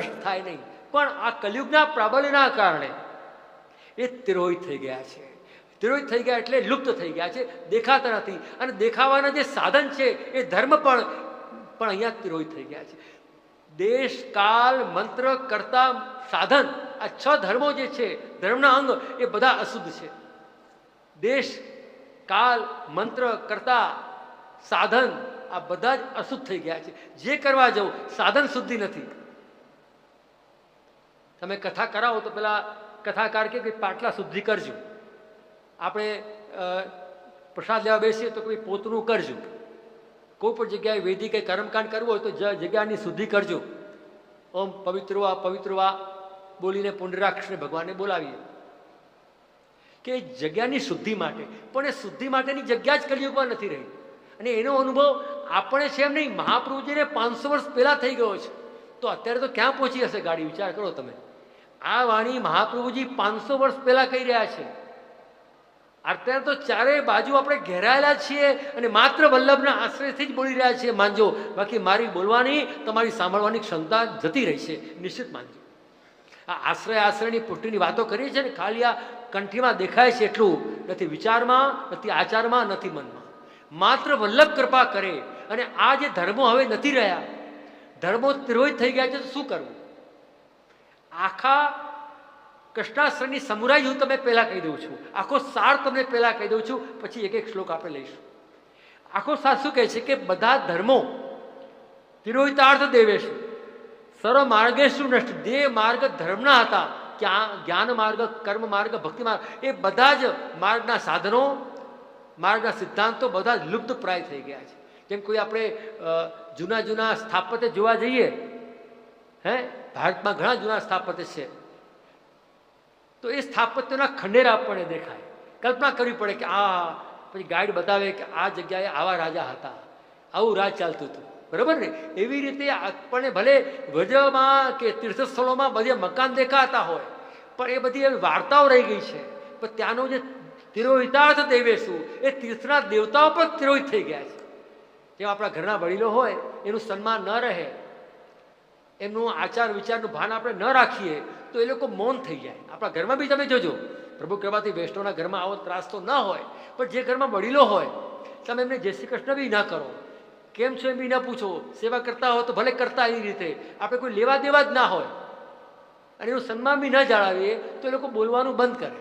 ભ્રષ્ટ થાય નહીં. પણ આ કલયુગના પ્રાબલ્યના કારણે એ તિરોહિત થઈ ગયા છે. તિરોહિત થઈ ગયા એટલે લુપ્ત થઈ ગયા છે. દેખાતા નથી. અને દેખાવાના જે સાધન છે, એ ધર્મ પણ પણ અહીંયા તિરોહિત થઈ ગયા છે. દેશ કાલ મંત્ર કરતા સાધન, આ છ ધર્મો જે છે, ધર્મના અંગ, એ બધા અશુદ્ધ છે. દેશ કાલ મંત્ર કરતા સાધન, આ બધા જ અશુદ્ધ થઈ ગયા છે. જે કરવા જવું, સાધન શુદ્ધિ નથી. તમે કથા કરાવો તો પેલા કથાકાર કે કે પાટલા શુદ્ધિ કરજો. આપણે પ્રસાદ લેવા બેસીએ તો કોઈ પોતનું કરજો. કોઈ પણ જગ્યાએ વેદી કંઈ કર્મકાંડ કરવું હોય તો જગ્યાની શુદ્ધિ કરજો. ઓમ પવિત્ર વા પવિત્ર વા બોલીને પુનરાક્ષને ભગવાનને બોલાવીએ. કે જગ્યાની શુદ્ધિ માટે, પણ એ શુદ્ધિ માટેની જગ્યા જ કલિયુગમાં નથી રહી. અને એનો અનુભવ આપણે છે એમ નહીં, મહાપ્રભુજીને પાંચસો વર્ષ પહેલાં થઈ ગયો છે. તો અત્યારે તો ક્યાં પહોંચી હશે ગાડી, વિચાર કરો તમે. આ વાણી મહાપ્રભુજી પાંચસો વર્ષ પહેલાં કહી રહ્યા છે. અત્યારે તો ચારેય બાજુ આપણે ઘેરાયેલા છીએ અને માત્ર વલ્લભના આશ્રયથી જ બોલી રહ્યા છીએ. માનજો, બાકી મારી બોલવાની, તમારી સાંભળવાની ક્ષમતા જતી રહી છે. નિશ્ચિત માનજો. આ આશ્રય આશ્રયની પુષ્ટિની વાતો કરીએ છીએ ને ખાલી આ કંઠીમાં દેખાય છે એટલું. નથી વિચારમાં, નથી આચારમાં, નથી મનમાં. માત્ર વલ્લભ કૃપા કરે અને આ જે ધર્મો હવે નથી રહ્યા, ધર્મો તિરોહિત થઈ ગયા છે તો શું કરવું? આખા કૃષ્ણાશ્રમની સમુરાઈ હું તમે પહેલાં કહી દઉં છું. આખો સાર તમને પહેલાં કહી દઉં છું, પછી એક એક શ્લોક આપણે લઈશું. આખો સાર શું કહે છે કે બધા ધર્મો તિરોહિતાર્થ દેવેશું સર્વ માર્ગેશુ નષ્ટ જે માર્ગ ધર્મના હતા, ક્યાં જ્ઞાન માર્ગ, કર્મ માર્ગ, ભક્તિ માર્ગ, એ બધા જ માર્ગના સાધનો, માર્ગના સિદ્ધાંતો બધા જ લુપ્ત થઈ ગયા છે. જેમ કોઈ આપણે જૂના જૂના સ્થાપત્ય જોવા જઈએ, હે ભારતમાં ઘણા જૂના સ્થાપત્ય છે. તો એ સ્થાપત્યના ખંડેરા આપણને દેખાય. કલ્પના કરવી પડે કે આ પછી ગાઈડ બતાવે કે આ જગ્યાએ આવા રાજા હતા. આવું રાજ ચાલતું હતું. બરાબર ને? એવી રીતે આપણને ભલે વ્રજમાં કે તીર્થસ્થળોમાં બધે મકાન દેખાતા હોય, પણ એ બધી એવી વાર્તાઓ રહી ગઈ છે. પણ ત્યાંનો જે તિરોહિતાર્થ દેવેશું, એ તીર્થના દેવતાઓ પણ તિરોહિત થઈ ગયા છે. જેમ આપણા ઘરના વડીલો હોય, એનું સન્માન ન રહે એમનું આચાર વિચારનું ભાન આપણે ન રાખીએ, તો એ લોકો મૌન થઈ જાય. આપણા ઘરમાં બી તમે જોજો, પ્રભુ કહેવાથી વૈષ્ણવના ઘરમાં આવો, ત્રાસ તો ન હોય, પણ જે ઘરમાં વડીલો હોય, તમે એમને જય શ્રી કૃષ્ણ બી ના કરો. કેમ છો એમ બી ના પૂછો, સેવા કરતા હો તો ભલે કરતા એ રીતે, આપણે કોઈ લેવા દેવા જ ના હોય. અને એનું સન્માન બી ન જાળવીએ, તો એ લોકો બોલવાનું બંધ કરે.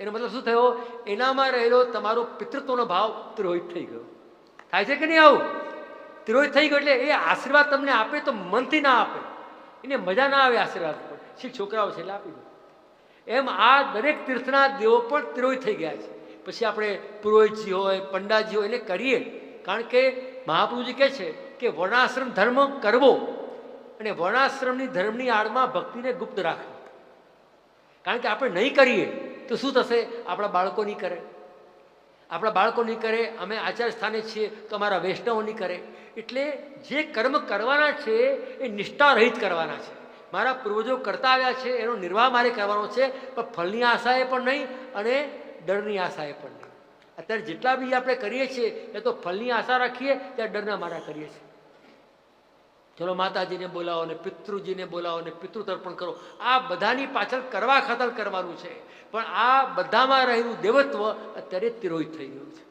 એનો મતલબ શું થયો? એનામાં રહેલો તમારો પિતૃત્વનો ભાવ તિરોહિત થઈ ગયો. થાય છે કે નહીં આવું? તિરોહિત થઈ ગયો એટલે એ આશીર્વાદ તમને આપે તો મનથી ના આપે. એને મજા ના આવે આશીર્વાદ પર. શીખ છોકરાઓ છે, એટલે આપી દો. એમ આ દરેક તીર્થના દેવો પણ તિરોહિત થઈ ગયા છે. પછી આપણે પુરોહિતજી હોય, પંડાજી હોય, એને કરીએ. કારણ કે મહાપ્રભુજી કહે છે કે વર્ણાશ્રમ ધર્મ કરવો અને વર્ણાશ્રમની ધર્મની આડમાં ભક્તિને ગુપ્ત રાખવી. કારણ કે આપણે નહીં કરીએ તો શું થશે? આપણા બાળકો નહીં કરે. આપણા બાળકો નહીં કરે અમે આચાર સ્થાને છીએ, તો અમારા વૈષ્ણવો નહીં કરે એટલે જે કર્મ કરવાના છે, એ નિષ્ઠા રહિત કરવાના છે. મારા પૂર્વજો કરતા આવ્યા છે, એનો નિર્વાહ મારે કરવાનો છે, પણ ફળની આશાએ પણ નહીં અને ડરની આશાએ પણ નહીં. અત્યારે જેટલા બી આપણે કરીએ છીએ, એ તો ફળની આશા રાખીએ, ત્યાં ડરના મારા કરીએ છીએ. ચલો માતાજીને બોલાવો ને પિતૃજીને બોલાવો ને પિતૃ તર્પણ કરો. આ બધાની પાછળ કરવા ખાતર કરવાનું છે. પણ આ બધામાં રહેલું દેવત્વ અત્યારે તિરોહિત થઈ ગયું છે.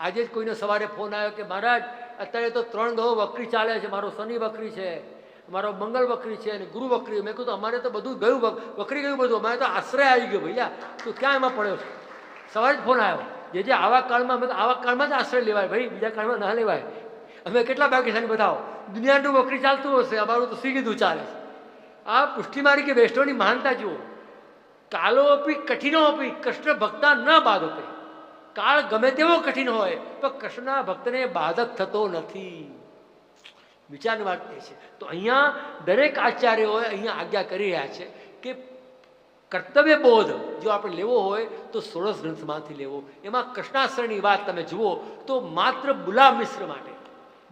આજે જ કોઈને સવારે ફોન આવ્યો કે, મહારાજ, અત્યારે તો ત્રણ ગ્રહો વકરી ચાલે છે. મારો શનિ વકરી છે, મારો મંગળ વકરી છે અને ગુરુ વકરી મેં કીધું, અમારે તો બધું ગયું વકરી ગયું બધું. અમારે તો આશ્રય આવી ગયો ભૈયા તું ક્યાં એમાં પડ્યો છે? સવારે જ ફોન આવ્યો. જે જે આવા કાળમાં આવા કાળમાં જ આશ્રય લેવાય ભાઈ. બીજા કાળમાં ના લેવાય. અમે કેટલા ભાગ્યશાળી બતાવો દુનિયાનું વક્રી ચાલતું હશે, અમારું તો સી કીધું ચાલે આ પુષ્ટિ મારી કે વૈષ્ણવની મહાનતા જુઓ. કાલો અપી કઠિનો અપી, કૃષ્ણ ભક્તા ન બાધતે કાળ ગમે તેવો કઠિન હોય, પણ કૃષ્ણના ભક્તને બાધક થતો નથી. વિચારની વાત એ છે. તો અહીંયા દરેક આચાર્યોએ અહીંયા આજ્ઞા કરી રહ્યા છે કે કર્તવ્ય બોધ જો આપણે લેવો હોય, તો સોળસ ગ્રંથમાંથી લેવો. એમાં કૃષ્ણાશ્રયની વાત તમે જુઓ, તો માત્ર બુલા મિશ્ર માટે.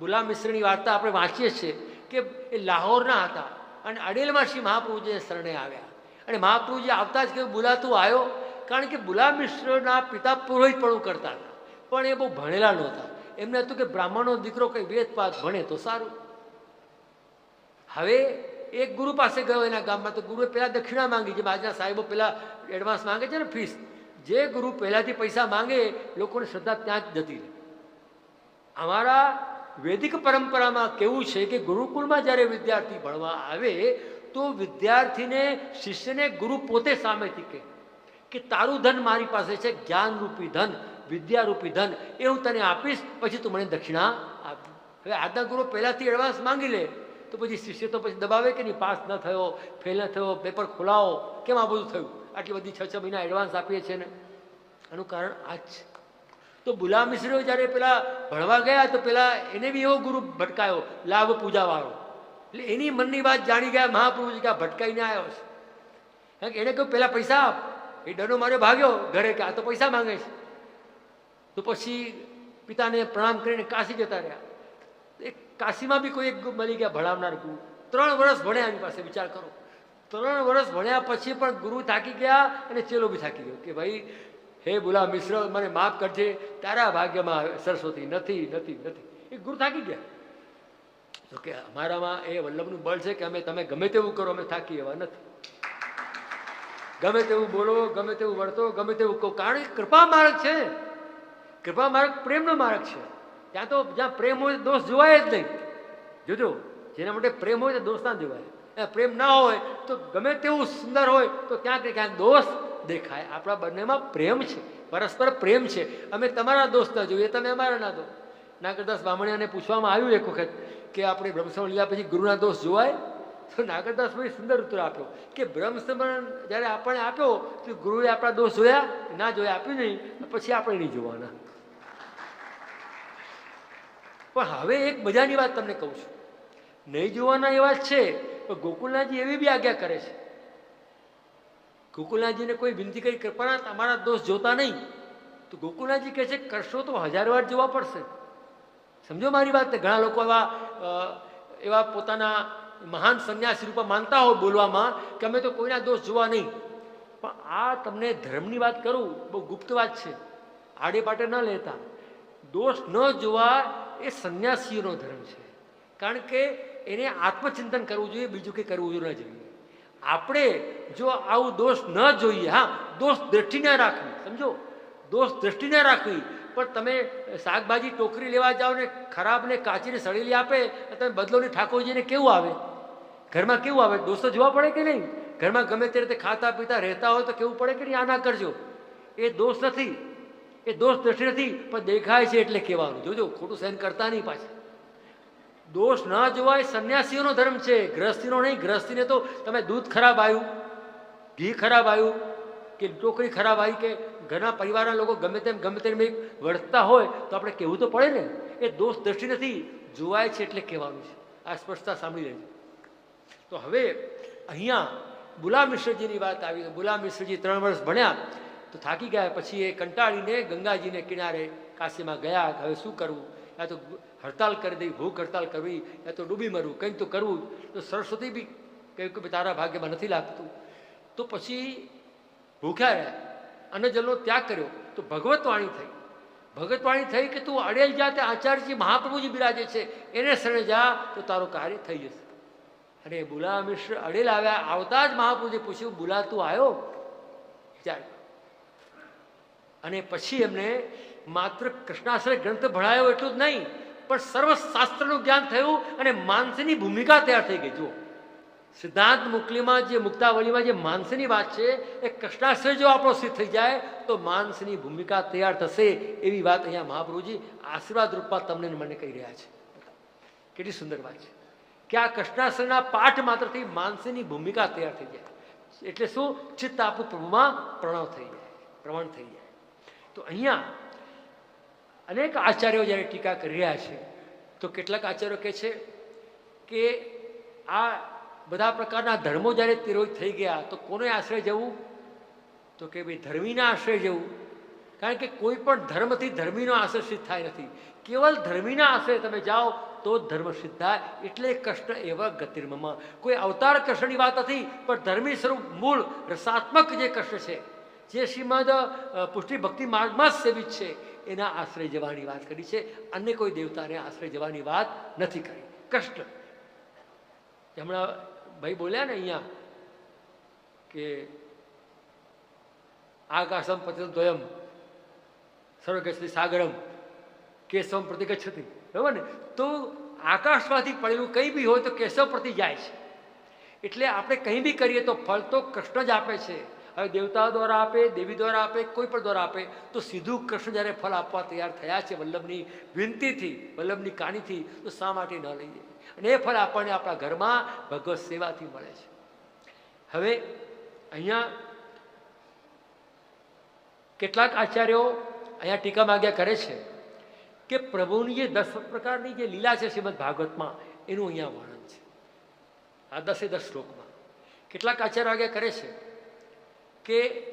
બુલા મિશ્રની વાર્તા આપણે વાંચીએ છીએ કે એ લાહોરના હતા અને અડેલમાં શ્રી મહાપ્રભુજીને શરણે આવ્યા. અને મહાપ્રભુજી આવતા જ કહ્યું બુલા તું આવ્યો કારણ કે ગુલામ મિશ્રના પિતા પુરોહિતપણું કરતા હતા. પણ એ બહુ ભણેલા નહોતા. એમને હતું કે બ્રાહ્મણનો દીકરો કંઈ વેદપાત ભણે તો સારું. હવે એક ગુરુ પાસે ગયો એના ગામમાં. તો ગુરુએ પહેલાં દક્ષિણા માંગી, જેમ આજના સાહેબો પહેલાં એડવાન્સ માંગે છે ને ફીસ જે ગુરુ પહેલાંથી પૈસા માંગે, લોકોને શ્રદ્ધા ત્યાં જ જતી રહે. અમારા વૈદિક પરંપરામાં કેવું છે કે ગુરુકુળમાં જ્યારે વિદ્યાર્થી ભણવા આવે, તો વિદ્યાર્થીને શિષ્યને ગુરુ પોતે સામેથી કહે કે તારું ધન મારી પાસે છે, જ્ઞાનરૂપી ધન, વિદ્યારૂપી ધન, એ હું તને આપીશ, પછી તું મને દક્ષિણા આપ. હવે આજના ગુરુ પહેલાંથી એડવાન્સ માંગી લે, તો પછી શિષ્ય તો પછી દબાવે કે નહીં? પાસ ન થયો ફેલ ન થયો પેપર ખોલાવો, કેમ આ બધું થયું? આટલી બધી છ છ મહિના એડવાન્સ આપીએ છીએ ને? આનું કારણ આ જ છે. તો બુલા મિશ્રો જ્યારે પેલા ભણવા ગયા તો પેલા એને બી એવો ગુરુ ભટકાયો, લાભ પૂજાવાળો. એટલે એની મનની વાત જાણી ગયા મહાપ્રભુજી કે ભટકાઈને આવ્યો છે. કારણ કે એને કહ્યું પહેલાં પૈસા આપ. એ ડનો મારે ભાગ્યો ઘરે કે આ તો પૈસા માંગે છે. તો પછી પિતાને પ્રણામ કરીને કાશી જતા રહ્યા. એ કાશીમાં બી કોઈ એક મળી ગયા ભણાવનાર ગુરુ. ત્રણ વર્ષ ભણ્યા એની પાસે, વિચાર કરો. ત્રણ વર્ષ ભણ્યા પછી પણ ગુરુ થાકી ગયા અને ચેલો બી થાકી ગયો કે ભાઈ હે બોલા મિશ્ર, મને માફ કરજે. તારા ભાગ્યમાં સરસ્વતી નથી નથી નથી. એ ગુરુ થાકી ગયા. તો કે અમારામાં એ વલ્લભનું બળ છે કે અમે તમે ગમે તેવું કરો, અમે થાકી એવા નથી. ગમે તેવું બોલો, ગમે તેવું વર્તો, ગમે તેવું કહો. કારણ કે કૃપા માર્ગ છે. કૃપા માર્ગ પ્રેમનો માર્ગ છે. ત્યાં તો જ્યાં પ્રેમ હોય દોષ જોવાય જ નહીં. જોજો, જેના માટે પ્રેમ હોય તો દોષ ના જોવાય. પ્રેમ ના હોય તો ગમે તેવું સુંદર હોય તો ક્યાંક ક્યાંક દોષ દેખાય. આપણા બંનેમાં પ્રેમ છે. પરસ્પર પ્રેમ છે. અમે તમારા દોસ્ત જોઈએ તમે અમારા ના દો નાગરદાસ બામણિયાને પૂછવામાં આવ્યું એક વખત કે આપણે બ્રહ્મસમરણ લીધા પછી ગુરુના દોષ જોવાય? તો નાગરદાસ ભાઈ સુંદર ઉત્તર આપ્યો કે બ્રહ્મસમરણ જ્યારે આપણને આપ્યો તો ગુરુએ આપણા દોષ જોયા? ના જોયા, આપ્યું નહીં. પછી આપણે નહીં જોવાના. પણ હવે એક મજાની વાત તમને કહું છું. નહીં જોવાના એવા વાત છે, પણ ગોકુલનાથજી એવી બી આજ્ઞા કરે છે. ગોકુલનાથજીને કોઈ વિનંતી કરી કૃપાના તમારા દોષ જોતા નહીં. તો ગોકુલનાથજી કહે છે, કરશો તો હજાર વાર જોવા પડશે. સમજો મારી વાત? ઘણા લોકો એવા એવા પોતાના મહાન સંન્યાસી રૂપે માનતા હોય બોલવામાં કે અમે તો કોઈના દોષ જોવા નહીં. પણ આ તમને ધર્મની વાત કરું, બહુ ગુપ્ત વાત છે. આડે પાટે ન લેતા. દોષ ન જોવા એ સંન્યાસીઓનો ધર્મ છે. કારણ કે એને આત્મચિંતન કરવું જોઈએ, બીજું કંઈ કરવું ન જોઈએ. આપણે જો આવું દોષ ન જોઈએ, હા, દોષ દ્રષ્ટિ રાખવી, સમજો? દોષ દ્રષ્ટિ રાખવી, પણ તમે શાકભાજી ટોકરી લેવા જાઓ ને ખરાબ ને કાચીને સળેલી આપે તમે બદલોની ઠાકોરજીને કેવું આવે? ઘરમાં કેવું આવે? દોસ્તો જોવા પડે કે નહીં? ઘરમાં ગમે તે રીતે ખાતા પીતા રહેતા હોય તો કેવું પડે કે નહીં? આ ના કરજો. એ દોષ નથી. એ દોષ દ્રષ્ટિ નથી, પણ દેખાય છે એટલે કહેવાનું. જોજો, ખોટું સહન કરતા નહીં પાછા. દોષ ના જોવાય, સંન્યાસીઓનો ધર્મ છે. ગ્રસ્તીનો નહીં, ગ્રસ્તીને તો તમે દૂધ ખરાબ આવ્યું ઘી ખરાબ આવ્યું કે ટોકરી ખરાબ આવી કે ઘરના પરિવારના લોકો ગમે તેમ ગમે તેમ વળતા હોય, તો આપણે કહેવું તો પડે ને. એ દોષ દ્રષ્ટિ નથી. જોવાય છે એટલે કહેવાનું છે. આ સ્પષ્ટતા સાંભળી લેજો. તો હવે અહીંયા બુલા મિશ્રજીની વાત આવી તો બુલા મિશ્રજી ત્રણ વર્ષ ભણ્યા, તો થાકી ગયા. પછી એ કંટાળીને ગંગાજીને કિનારે કાશીમાં ગયા. હવે શું કરવું? યા તો હડતાલ કરી દઈ, ભૂખ હડતાલ કરવી યા તો ડૂબી મરવું કંઈક તો કરવું. તો સરસ્વતી બી કહ્યું કે તારા ભાગ્યમાં નથી લાગતું. તો પછી ભૂખ્યા રહ્યા. અને જલનો ત્યાગ કર્યો. તો ભગવતવાણી થઈ. ભગતવાણી થઈ કે તું અડેલ જા તે આચાર્યજી મહાપ્રભુજી બિરાજે છે. એને શરણે જા, તો તારું કાર્ય થઈ જશે. અને બુલા મિશ્ર અડેલ આવ્યા. આવતા જ મહાપ્રભુજી પૂછ્યું, બુલા, તું આવ્યો ચાલ અને પછી એમને માત્ર કૃષ્ણાશ્રય ગ્રંથ ભણાયો એટલું જ નહીં, પણ સર્વશાસ્ત્રનું જ્ઞાન થયું અને માનસીની ભૂમિકા તૈયાર થઈ ગઈ. જુઓ. સિદ્ધાંત મુકલીમાં જે મુક્તાવલીમાં જે માનસની વાત છે, એ કૃષ્ણાશ્રય જો આપણો સિદ્ધ થઈ જાય, તો માનસની ભૂમિકા તૈયાર થશે એવી વાત અહીંયા મહાપ્રભુજી આશીર્વાદ રૂપમાં તમને મને કહી રહ્યા છે. કેટલી સુંદર વાત છે. કે આ કૃષ્ણાશ્રયના પાઠ માત્રથી માનસની ભૂમિકા તૈયાર થઈ જાય. એટલે શું? ચિત્ત આપણું પ્રભુમાં પ્રણવ થઈ જાય, પ્રવણ થઈ જાય. તો અહીંયા અનેક આચાર્યો જ્યારે ટીકા કરી રહ્યા છે, તો કેટલાક આચાર્યો કહે છે કે આ બધા પ્રકારના ધર્મો જ્યારે તિરોહિત થઈ ગયા, તો કોને આશ્રય જવું? તો કે ભાઈ ધર્મીના આશ્રય જવું. કારણ કે કોઈ પણ ધર્મથી ધર્મીનો આશ્રય થાય નથી. કેવલ ધર્મીના આશ્રય તમે જાઓ, તો ધર્મ સિદ્ધ એટલે કૃષ્ણ એવા ગતિર્મમાં. કોઈ અવતાર કૃષ્ણની વાત નથી, પણ ધર્મી સ્વરૂપ મૂળ રસાત્મક જે કૃષ્ણ છે, જે શ્રીમદ પુષ્ટિ ભક્તિ માર્ગમાં જ સેવિત છે એના આશ્રય જવાની વાત કરી છે. અન્ય કોઈ દેવતાને આશ્રય જવાની વાત નથી કરી. કૃષ્ણ હમણાં ભાઈ બોલ્યા ને અહીંયા કે આકાશમ પ્રતિ દ્વયમ સર્વગશ્રી સાગરમ, કેશવમ પ્રતિગચ્છતિ બરાબર ને? તો આકાશમાંથી પડેલું કંઈ બી હોય તો કેશવ પ્રતિ જાય છે. એટલે આપણે કંઈ બી કરીએ તો ફળ તો કૃષ્ણ જ આપે છે. હવે દેવતાઓ દ્વારા આપે, દેવી દ્વારા આપે, કોઈ પણ દ્વારા આપે, તો સીધું કૃષ્ણ જ્યારે ફળ આપવા તૈયાર થયા છે વલ્લભની વિનંતીથી, વલ્લભની કાણીથી તો શા માટે ન લઈએ અને એ ફળ આપણને આપણા ઘરમાં ભગવત સેવાથી મળે છે. હવે અહીંયા કેટલાક આચાર્યો અહીંયા ટીકા માગ્યા કરે છે કે પ્રભુની જે દસ પ્રકારની જે લીલા છે શ્રીમદ ભાગવતમાં, એનું અહીંયા વર્ણન છે. આ દસે દસ શ્લોકમાં. કેટલાક આચાર્ય આગળ કરે છે કે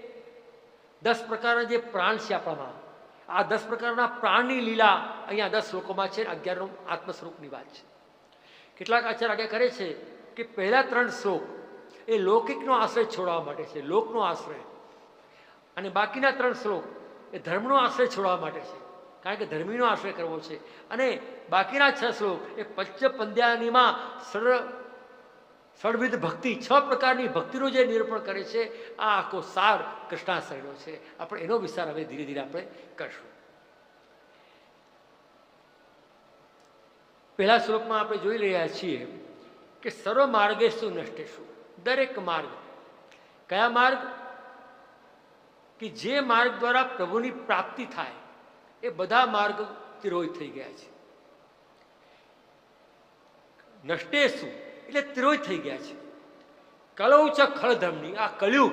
દસ પ્રકારના જે પ્રાણ છે આપણામાં, આ દસ પ્રકારના પ્રાણની લીલા અહીંયા દસ શ્લોકોમાં છે અગિયારનો આત્મસ્વરૂપની વાત છે. કેટલાક આચાર્ય આગળ કરે છે કે પહેલા ત્રણ શ્લોક એ લૌકિકનો આશ્રય છોડવા માટે છે, લોકનો આશ્રય. અને બાકીના ત્રણ શ્લોક એ ધર્મનો આશ્રય છોડવા માટે છે. કારણ કે ધર્મીનો આશ્રય કરવો છે. અને બાકીના છ શ્લોક એ પંચ પંદ્યાનીમાં સર્વ સર્વવિધ ભક્તિ, છ પ્રકારની ભક્તિનું જે નિરૂપણ કરે છે, આ આખો સાર કૃષ્ણાશયનો છે. આપણે એનો વિસ્તાર હવે ધીરે ધીરે આપણે કરશું. પહેલા શ્લોકમાં આપણે જોઈ રહ્યા છીએ કે સર્વ માર્ગે શું નષ્ટે શું દરેક માર્ગ. કયા માર્ગ? કે જે માર્ગ દ્વારા પ્રભુની પ્રાપ્તિ થાય, એ બધા માર્ગ તિરોહિત થઈ ગયા છે. નષ્ટે શું એટલે તિરોહિત થઈ ગયા છે. કલવ છે ખળધર્મની, આ કલયુગ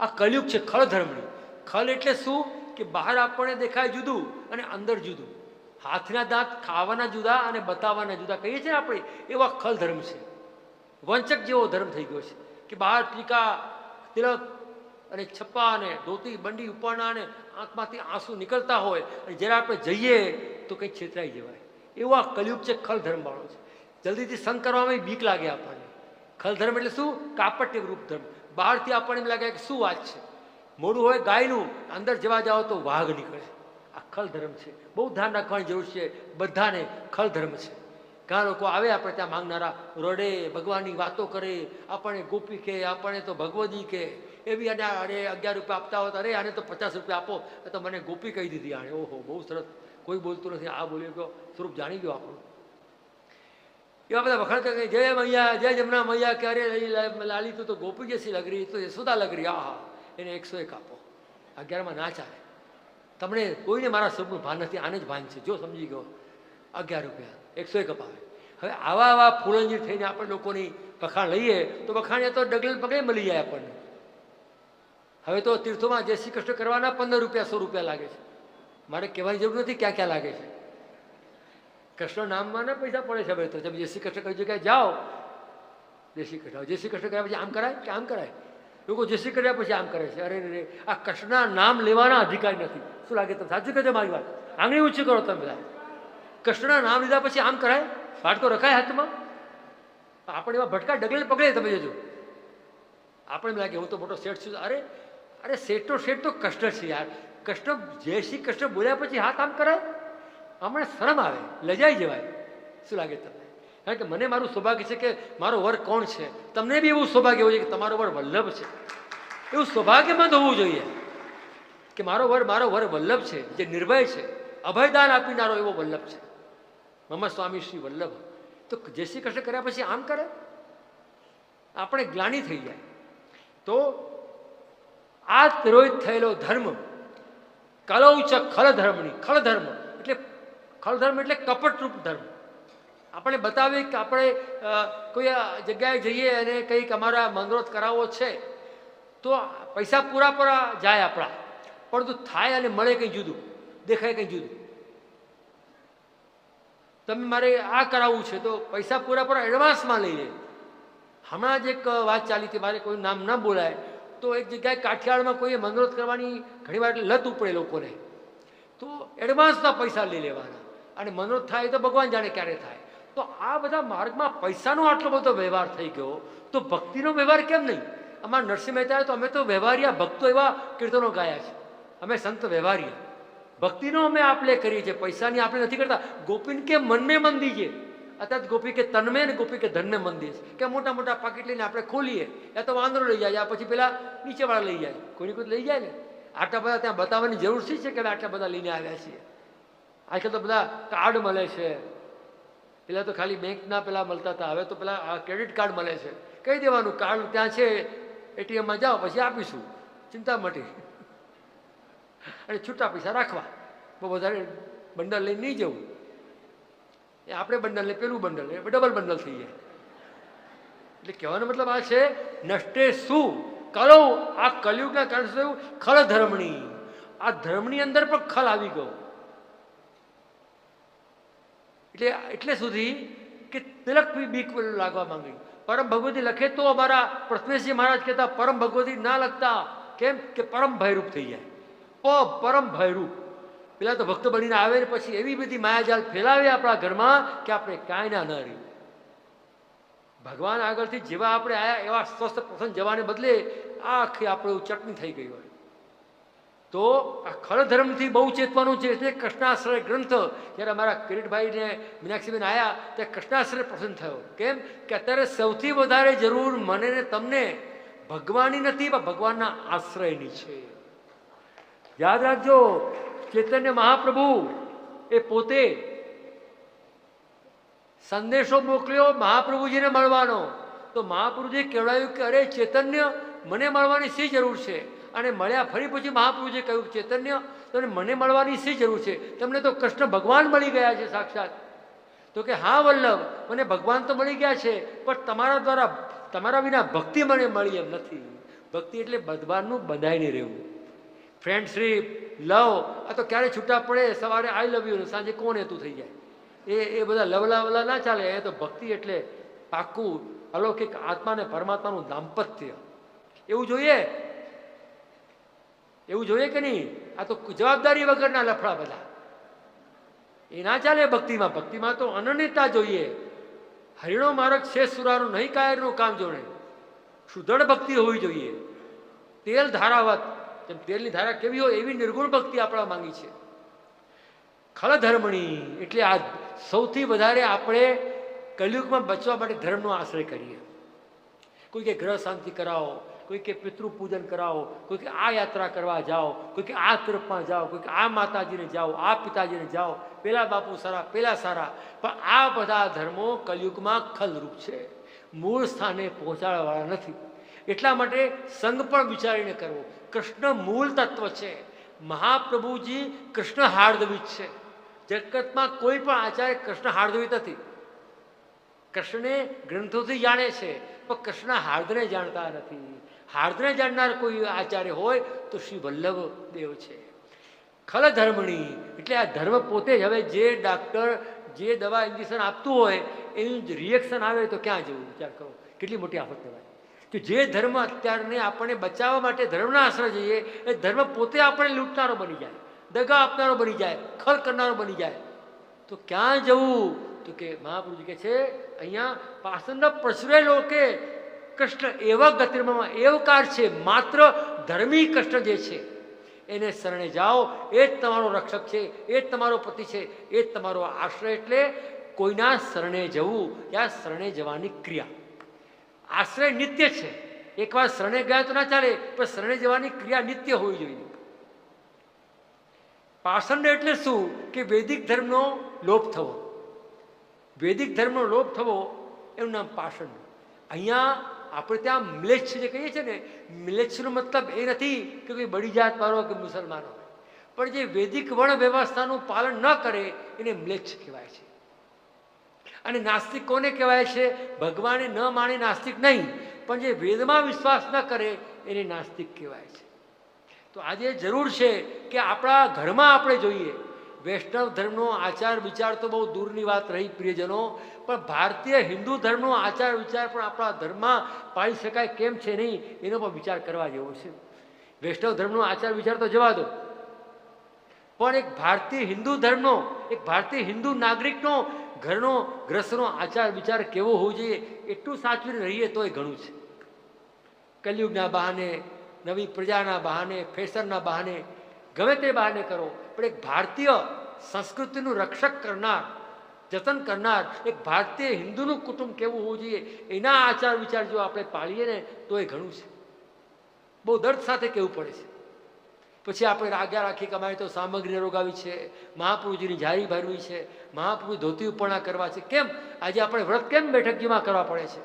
આ કલયુગ છે ખળધર્મની. ખલ એટલે શું? કે બહાર આપણને દેખાય જુદું અને અંદર જુદું. હાથના દાંત ખાવાના જુદા અને બતાવવાના જુદા. કહીએ છીએ આપણે, એવા ખલ ધર્મ છે. વંચક જેવો ધર્મ થઈ ગયો છે. કે બહાર ટીકા, તિલક અને છપ્પા અને ધોતી, બંડી ઉપરના અને આંખમાંથી આંસુ નીકળતા હોય અને જ્યારે આપણે જઈએ તો કંઈક છેતરાઈ જવાય. એવો કલયુગ છે ખલ ધર્મવાળો છે. જલ્દીથી સંગ કરવામાં બીક લાગે આપણને. ખલધર્મ એટલે શું? કાપટ્ય રૂપ ધર્મ. બહારથી આપણને એમ લાગે કે શું વાત છે? મોડું હોય ગાયનું, અંદર જવા જાઓ તો વાઘ નીકળે. આ ખલ ધર્મ છે. બહુ ધ્યાન રાખવાની જરૂર છે બધાને. ખલ ધર્મ છે. ઘણા લોકો આવે આપણે ત્યાં માંગનારા, રડે, ભગવાનની વાતો કરે, આપણને ગોપી કહે, આપણને તો ભગવદી કહે. એવી અને અરે અગિયાર રૂપિયા આપતા હોત, અરે આને તો પચાસ રૂપિયા આપો. તો મને ગોપી કહી દીધી આણે. ઓહો, બહુ સરસ. કોઈ બોલતું નથી. આ બોલ્યો ગયો સ્વરૂપ જાણી ગયો આપણું. એવા બધા વખાણ કરે જય મૈયા, જય જમના મૈયા, ક્યારે લાલી તું તો ગોપી જેસી લગ રહી, તો યશોદા લગ રહી. આ હા એને એકસો એક આપો. અગિયારમાં ના ચાલે. તમને કોઈને મારા સ્વરૂપનું ભાન નથી, આને જ ભાન છે. જો સમજી ગયો, અગિયાર રૂપિયા, એકસો એક અપાવે. હવે આવા આવા ફૂલંજી થઈને આપણે લોકોની વખાણ લઈએ, તો વખાણ તો ડગલે પગલે મળી જાય આપણને. હવે તો તીર્થોમાં જય શ્રી કૃષ્ણ કરવાના પંદર રૂપિયા, સો રૂપિયા લાગે છે. મારે કહેવાની જરૂર નથી ક્યાં ક્યાં લાગે છે. કૃષ્ણ નામમાં ના પૈસા પડે છે હવે તો તમે જય શ્રી કૃષ્ણ કઈ જગ્યાએ જાઓ. જય શ્રી કૃષ્ણ જય શ્રી કૃષ્ણ કર્યા પછી આમ કરાય કે આમ કરાય? લોકો જય શ્રી કર્યા પછી આમ કરે છે. અરે રે આ કૃષ્ણના નામ લેવાના અધિકારી નથી. શું લાગે તમે સાચું કહેજો મારી વાત. આંગળી ઊંચી કરો તમે બધા. કૃષ્ણના નામ લીધા પછી આમ કરાય? ફાટકો રખાય હાથમાં. આપણે એવા ભટકા ડગલે પગલે તમે જજો. આપણે એમ લાગે, હું તો મોટો શેઠ છું. અરે અરે, શેઠ તો શેઠ તો કૃષ્ણ છે યાર. કૃષ્ણ જય શ્રી કૃષ્ણ બોલ્યા પછી હાથ આમ કરાય? હમણાં શરમ આવે, લજાઈ જવાય. શું લાગે તમને? કારણ કે મને મારું સૌભાગ્ય છે કે મારો વર કોણ છે? તમને બી એવું સૌભાગ્ય હોય છે કે તમારો વર વલ્લભ છે. એવું સૌભાગ્યમાં હોવું જોઈએ કે મારો વર મારો વર વલ્લભ છે, જે નિર્ભય છે, અભયદાન આપીનારો એવો વલ્લભ છે. મમ્મા સ્વામી શ્રી વલ્લભ. તો જય શ્રી કૃષ્ણ કર્યા પછી આમ કરે? આપણે ગ્લાની થઈ જાય. તો આ ત્રોહિત થયેલો ધર્મ, કલૌચ ખલ ધર્મની ખળ ધર્મ ખળ ધર્મ એટલે કપટરૂપ ધર્મ. આપણે બતાવીએ કે આપણે કોઈ જગ્યાએ જઈએ અને કંઈક અમારા મનોરથ કરાવવો છે, તો પૈસા પૂરા પૂરા જાય આપણા. પરંતુ થાય અને મળે કંઈ જુદું, દેખાય કંઈ જુદું. તમે મારે આ કરાવવું છે, તો પૈસા પૂરા પૂરા એડવાન્સમાં લઈ લે. હમણાં જ એક વાત ચાલી હતી, મારે કોઈ નામ ન બોલાય, તો એક જગ્યાએ કાઠિયાવાડમાં કોઈએ મનોરથ કરવાની ઘણીવાર લત ઉપડે લોકોને. તો એડવાન્સના પૈસા લઈ લેવાના. અને મનોજ થાય તો ભગવાન જાણે ક્યારે થાય. તો આ બધા માર્ગમાં પૈસાનો આટલો બધો વ્યવહાર થઈ ગયો, તો ભક્તિનો વ્યવહાર કેમ નહીં? અમારા નરસિંહ મહેતાએ તો અમે તો વ્યવહારિયા ભક્તો એવા કીર્તનો ગાયા છે. અમે સંત વ્યવહારિયા. ભક્તિનો અમે આપલે કરીએ છીએ, પૈસાની આપણે નથી કરતા. ગોપીન કે મનમે મન દીજે. અત્યારે ગોપી કે તન્મે ને ગોપી કે ધનમે મંદિર કે મોટા મોટા પાકીટ લઈને આપણે ખોલીએ. યા તો વાંદરો લઈ જાય, યા પછી પેલા નીચેવાળા લઈ જાય. કોઈને કોઈ લઈ જાય ને? આટલા બધા ત્યાં બતાવવાની જરૂર શી છે કે આટલા બધા લઈને આવ્યા છીએ? આજકાલ તો બધા કાર્ડ મળે છે. પેલા તો ખાલી બેંકના પેલા મળતા હતા. હવે તો પેલા આ ક્રેડિટ કાર્ડ મળે છે. કહી દેવાનું કાર્ડ ત્યાં છે એટીએમમાં જાઓ, પછી આપીશું. ચિંતા મટી. અને છૂટા પૈસા રાખવા. બહુ વધારે બંડલ લઈને નહીં જવું. એ આપણે બંડલ ને પેલું બંડલ, એ ડબલ બંડલ થઈ જાય. એટલે કહેવાનો મતલબ આ છે, નષ્ટે શું? કરો. આ કલયુગના કારણે શું થયું ખળ ધર્મણી. આ ધર્મની અંદર પણ ખલ આવી ગયો. એટલે એટલે સુધી કે તિલક બી બીક લાગવા માંગી. પરમ ભગવતી લખે તો અમારા પ્રથમેશજી મહારાજ કહેતા, પરમ ભગવતી ના લખતા. કેમ? કે પરમ ભયરૂપ થઈ જાય. ઓ પરમ ભયરૂપ. પેલા તો ભક્ત બનીને આવે ને પછી એવી બધી માયાજાલ ફેલાવે આપણા ઘરમાં કે આપણે કાંઈ ના ન રહ્યું ભગવાન આગળથી જેવા આપણે આવ્યા એવા સ્વસ્થ પ્રસન્ન જવાને બદલે આખી આપણે ચટણી થઈ ગઈ હોય. તો આ ખળ ધર્મથી બહુ ચેતવાનું છે. એટલે કૃષ્ણાશ્રય ગ્રંથ, જ્યારે અમારા કિરીટભાઈને મીનાક્ષીબેન આવ્યા ત્યારે કૃષ્ણાશ્રય પ્રસન્ન થયો. કેમ? કે અત્યારે સૌથી વધારે જરૂર મને ને તમને ભગવાનની નથી, પણ ભગવાનના આશ્રયની છે. યાદ રાખજો, ચૈતન્ય મહાપ્રભુ એ પોતે સંદેશો મોકલ્યો મહાપ્રભુજીને મળવાનો. તો મહાપ્રભુજી કહેવાયું કે અરે ચૈતન્ય, મને મળવાની શી જરૂર છે? અને મળ્યા ફરી પછી મહાપ્રભુજીએ કહ્યું, ચૈતન્ય તમને મને મળવાની શી જરૂર છે? તમને તો કૃષ્ણ ભગવાન મળી ગયા છે સાક્ષાત. તો કે, હા વલ્લભ, મને ભગવાન તો મળી ગયા છે, પણ તમારા દ્વારા, તમારા વિના ભક્તિ મને મળી એમ નથી. ભક્તિ એટલે ભગવાનનું બંધાઈને રહેવું. ફ્રેન્ડશીપ લવ, આ તો ક્યારે છૂટા પડે? સવારે આઈ લવ યુ સાંજે કોણ હેતું થઈ જાય? એ એ બધા લવલા વલા ના ચાલે, એ તો ભક્તિ એટલે પાક્કું અલૌકિક આત્મા ને પરમાત્માનું દાંપત્ય. એવું જોઈએ એવું જોઈએ કે નહીં? આ તો જવાબદારી વગરના લફડા બધા. એ ના ચાલે ભક્તિમાં. ભક્તિમાં તો અનન્યતા જોઈએ. હરિણો મારક છે સુરાનું નહીં કાયરનું કામ જોડે. સુદૃઢ ભક્તિ હોવી જોઈએ. તેલ ધારાવત. જેમ તેલની ધારા કેવી હોય એવી નિર્ગુણ ભક્તિ આપણા માંગી છે. ખળધર્મણી એટલે આ સૌથી વધારે આપણે કલયુગમાં બચવા માટે ધર્મનો આશ્રય કરીએ. કોઈ કે ગ્રહ શાંતિ કરાવો કોઈ કે પિતૃ પૂજન કરાવો, કોઈ કે આ યાત્રા કરવા જાઓ, કોઈ કે આ તરફમાં જાઓ, કોઈ આ માતાજીને જાઓ, આ પિતાજીને જાઓ, પેલા બાપુ સારા, પેલા સારા. પણ આ બધા ધર્મો કલયુગમાં ખલરૂપ છે. મૂળ સ્થાને પહોંચાડવાવાળા નથી. એટલા માટે સંગ પણ વિચારીને કરવો. કૃષ્ણ મૂળ તત્વ છે. મહાપ્રભુજી કૃષ્ણ હાર્દવિત છે. જગતમાં કોઈ પણ આચાર્ય કૃષ્ણ હાર્દવિત નથી. કૃષ્ણને ગ્રંથોથી જાણે છે, પણ કૃષ્ણ હાર્દને જાણતા નથી. હાર્દને જાણનાર કોઈ આચાર્ય હોય તો શ્રી વલ્લભ દેવ છે. ખલ ધર્મણી એટલે આ ધર્મ પોતે જ હવે જે ડાક્ટર જે દવા ઇન્જેક્શન આપતું હોય, એનું રિએક્શન આવે તો ક્યાં જવું? વિચાર કરો, કેટલી મોટી આફત કહેવાય. કે જે ધર્મ અત્યારને આપણને બચાવવા માટે ધર્મના આશ્રય જઈએ, એ ધર્મ પોતે આપણને લૂંટનારો બની જાય, દગા આપનારો બની જાય, ખલ કરનારો બની જાય. તો ક્યાં જવું? તો કે મહાપ્રભુજી કહે છે, અહીંયા પાસંદ પ્રસરે કે કૃષ્ણ એવા ગતિર્મમાં એવકાર છે, માત્ર ધર્મી કૃષ્ણ જે છે, એને શરણે જાઓ. એ જ તમારો રક્ષક છે, એ જ તમારો પતિ છે, એ જ તમારો આશ્રય એટલે કોઈના શરણે જવું, યા શરણે જવાની ક્રિયા. આશ્રય નિત્ય છે. એકવાર શરણે ગયા તો ના ચાલે, પણ શરણે જવાની ક્રિયા નિત્ય હોવી જોઈએ. પાષંડ એટલે શું? કે વૈદિક ધર્મનો લોપ થવો. વૈદિક ધર્મનો લોપ થવો, એનું નામ પાષંડ. અહીંયા આપણે ત્યાં મિલેચ્છ જે કહીએ છીએ ને મિલેચ્છનો મતલબ એ નથી કે કોઈ બડી જાત વાળો કે મુસલમાનો પણ જે વૈદિક વર્ણ વ્યવસ્થાનું પાલન ન કરે, એને મ્લેચ્છ કહેવાય છે. અને નાસ્તિક કોને કહેવાય છે? ભગવાને ન માને નાસ્તિક નહીં, પણ જે વેદમાં વિશ્વાસ ન કરે, એને નાસ્તિક કહેવાય છે. તો આજે જરૂર છે કે આપણા ઘરમાં આપણે જોઈએ વૈષ્ણવ ધર્મનો આચાર વિચાર તો બહુ દૂરની વાત રહી, પ્રિયજનો. પણ ભારતીય હિન્દુ ધર્મનો આચાર વિચાર પણ આપણા ધર્મમાં પાળી શકાય કેમ છે નહીં, એનો પણ વિચાર કરવા જેવો છે. વૈષ્ણવ ધર્મનો આચાર વિચાર તો જવા દો. પણ એક ભારતીય હિન્દુ ધર્મનો, એક ભારતીય હિન્દુ નાગરિકનો ઘરનો ગ્રસ્તનો આચાર વિચાર કેવો હોવો જોઈએ, એટલું સાચવીને રહીએ તોય ઘણું છે. કલયુગના બહાને, નવી પ્રજાના બહાને, ફેશનના બહાને, ગમે તે બહાને કરો પણ એક ભારતીય સંસ્કૃતિનું રક્ષક કરનાર, જતન કરનાર, એક ભારતીય હિન્દુનું કુટુંબ કેવું હોવું જોઈએ, એના આચાર વિચાર જો આપણે પાળીએ ને, તો એ ઘણું છે. બહુ દર્દ સાથે કહેવું પડે છે. પછી આપણે આજ્ઞા રાખી કે અમારે તો સામગ્રી રોગાવી છે મહાપુરુષજીની જારી ભરવી છે મહાપુરુષ ધોતી ઉપરણા કરવા છે. કેમ? આજે આપણે વ્રત કેમ બેઠકીમાં કરવા પડે છે?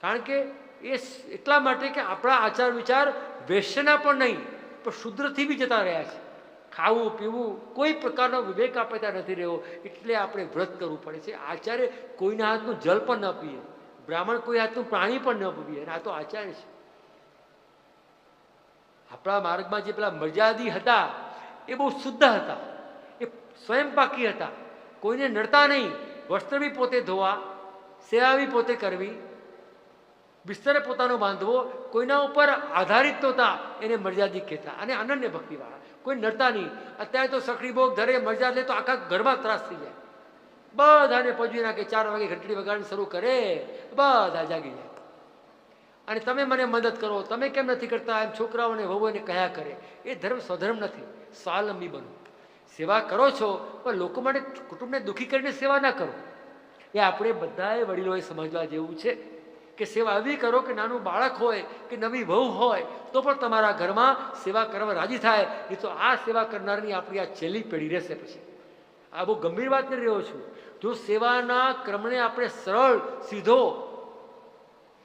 કારણ કે એ એટલા માટે કે આપણા આચાર વિચાર વેશ્યના પણ નહીં, પણ શુદ્રથી બી જતા રહ્યા છે. ખાવું પીવું કોઈ પ્રકારનો વિવેક આપતા નથી રહ્યો. એટલે આપણે વ્રત કરવું પડે છે. આચાર્ય કોઈના હાથનું જલ પણ ન પીએ. બ્રાહ્મણ કોઈ હાથનું પાણી પણ ન પીએ અને આ તો આચાર્ય છે. આપણા માર્ગમાં જે પેલા મર્યાદી હતા, એ બહુ શુદ્ધ હતા. એ સ્વયં પાકી હતા. કોઈને નડતા નહીં. વસ્ત્ર બી પોતે ધોવા, સેવા બી પોતે કરવી. બિસ્તરે પોતાનો બાંધવો. કોઈના ઉપર આધારિત નહોતા. એને મર્યાદિત કહેતા. અને અનન્ય ભક્તિવાળા. કોઈ નડતા નહીં. અત્યારે તો સખડી ભોગ ધરે, મજા લે, તો આખા ઘરમાં ત્રાસ થઈ જાય. બધાને પજવી નાખે, ચાર વાગે ઘંટડી વગાડવાની શરૂ કરે, બધા જાગી જાય. અને તમે મને મદદ કરો, તમે કેમ નથી કરતા? એમ છોકરાઓને, વહુઓને કયા કરે. એ ધર્મ સ્વધર્મ નથી. સ્વાવલંબી બનો. સેવા કરો છો, પણ લોકો માટે કુટુંબને દુઃખી કરીને સેવા ના કરો. એ આપણે બધાએ વડીલોએ સમજવા જેવું છે. કે સેવા એવી કરો કે નાનું બાળક હોય, કે નવી વહુ હોય, તો પણ તમારા ઘરમાં સેવા કરવા રાજી થાય. નહીં તો આ સેવા કરનારની આપણી આ છેલ્લી પેઢી રહેશે પછી. આ બહુ ગંભીર વાત કરી રહ્યો છું. જો સેવાના ક્રમને આપણે સરળ, સીધો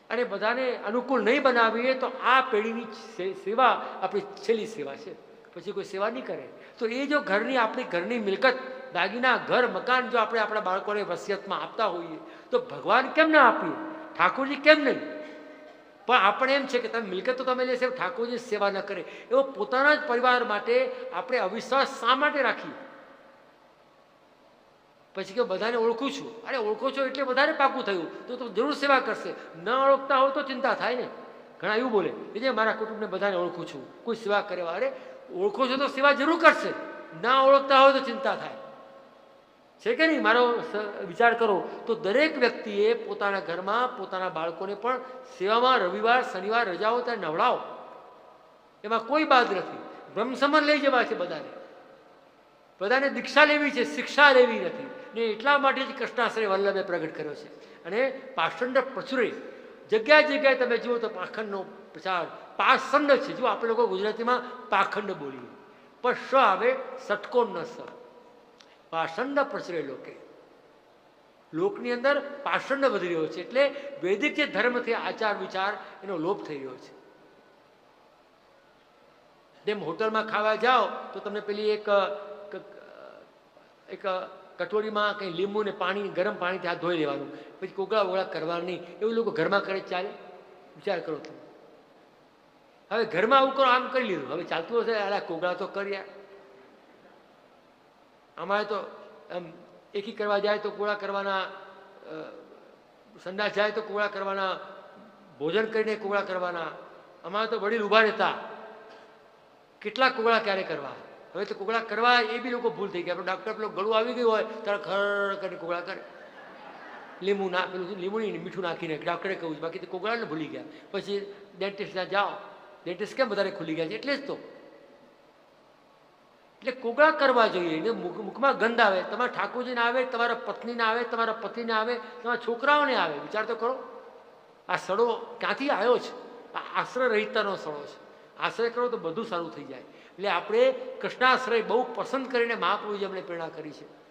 અને બધાને અનુકૂળ નહીં બનાવીએ, તો આ પેઢીની સેવા આપણી છેલ્લી સેવા છે. પછી કોઈ સેવા નહીં કરે. તો એ જો ઘરની, આપણી ઘરની મિલકત, દાગીના, ઘર, મકાન જો આપણે આપણા બાળકોને વસિયતમાં આપતા હોઈએ, તો ભગવાન કેમ ના આપીએ ઠાકોરજી કેમ નહીં? પણ આપણે એમ છે કે તમે મિલકત તો તમે લેશે, ઠાકોરજી સેવા ન કરે. એવો પોતાના જ પરિવાર માટે આપણે અવિશ્વાસ શા માટે રાખીએ? પછી કે બધાને ઓળખું છું. અરે, ઓળખો છો એટલે વધારે પાકું થયું. તો તમે જરૂર સેવા કરશે. ન ઓળખતા હોય તો ચિંતા થાય ને. ઘણા એવું બોલે જે મારા કુટુંબને બધાને ઓળખું છું. કોઈ સેવા કરે અરે, ઓળખો છો તો સેવા જરૂર કરશે. ના ઓળખતા હોય તો ચિંતા થાય. છે કે નહીં? મારો વિચાર કરો. તો દરેક વ્યક્તિએ પોતાના ઘરમાં પોતાના બાળકોને પણ સેવામાં રવિવાર, શનિવાર રજાઓ ત્યાં નવડાવો. એમાં કોઈ બાદ નથી. બ્રહ્મસમન લઈ જવા છે બધાને. બધાને દીક્ષા લેવી છે, શિક્ષા લેવી નથી. ને એટલા માટે જ કૃષ્ણાશ્રય વલ્લભે પ્રગટ કર્યો છે. અને પાષંડ પ્રચુરે જગ્યાએ જગ્યાએ તમે જુઓ તો પાખંડનો પ્રચાર પાષંડ છે. જો આપણે લોકો ગુજરાતીમાં પાખંડ બોલીએ. પણ શ આવે સટકો ન સ. પાષંડ પ્રસરે લોકે. લોકની અંદર પાષંડ વધી રહ્યો છે એટલે વૈદિક જે ધર્મથી આચાર, વિચાર, એનો લોપ થઈ રહ્યો છે. જેમ હોટલમાં ખાવા જાઓ, તો તમને પેલી એક એક કટોરીમાં કંઈ લીંબુ ને પાણી, ગરમ પાણીથી હાથ ધોઈ લેવાનું. પછી કોગળા વોગળા કરવાનું નહીં. એવું લોકો ઘરમાં કરે ચાલે? વિચાર કરો તમે. હવે ઘરમાં આવું કરો, આમ કરી લીધું. હવે ચાલતું હશે, અરે કોગળા તો કર્યા. અમારે તો, એમ, એકી કરવા જાય તો કોળા કરવાના સંડાસ જાય તો કોળા કરવાના, ભોજન કરીને કોળા કરવાના. અમારે તો વડીલ ઊભા રહેતા. કેટલા કોગળા ક્યારે કરવા? હવે તો કોગળા કરવા એ બી લોકો ભૂલ થઈ ગયા. પણ ડૉક્ટર પેલો ગળું આવી ગયું હોય ત્યારે ખર કરીને કોગળા કરે. લીંબુ ના, પેલું લીંબુ નહીં મીઠું નાખીને ડૉક્ટરે કહ્યું બાકી તો કોગળાને ભૂલી ગયા. પછી ડેન્ટિસ્ટ જાઓ. ડેન્ટિસ્ટ કેમ વધારે ખુલી ગયા છે? એટલે જ તો. એટલે કોગળા કરવા જોઈએ. એને મુખ, મુખમાં ગંધ આવે. તમારા ઠાકોરજીને આવે, તમારા પત્નીને આવે, તમારા પતિને આવે, તમારા છોકરાઓને આવે. વિચાર તો કરો. આ સડો ક્યાંથી આવ્યો છે? આ આશ્રય રહિતતાનો સડો છે. આશ્રય કરો તો બધું સારું થઈ જાય. એટલે આપણે કૃષ્ણાશ્રય બહુ પસંદ કરીને મહાપ્રભુજી અમને પ્રેરણા કરી છે.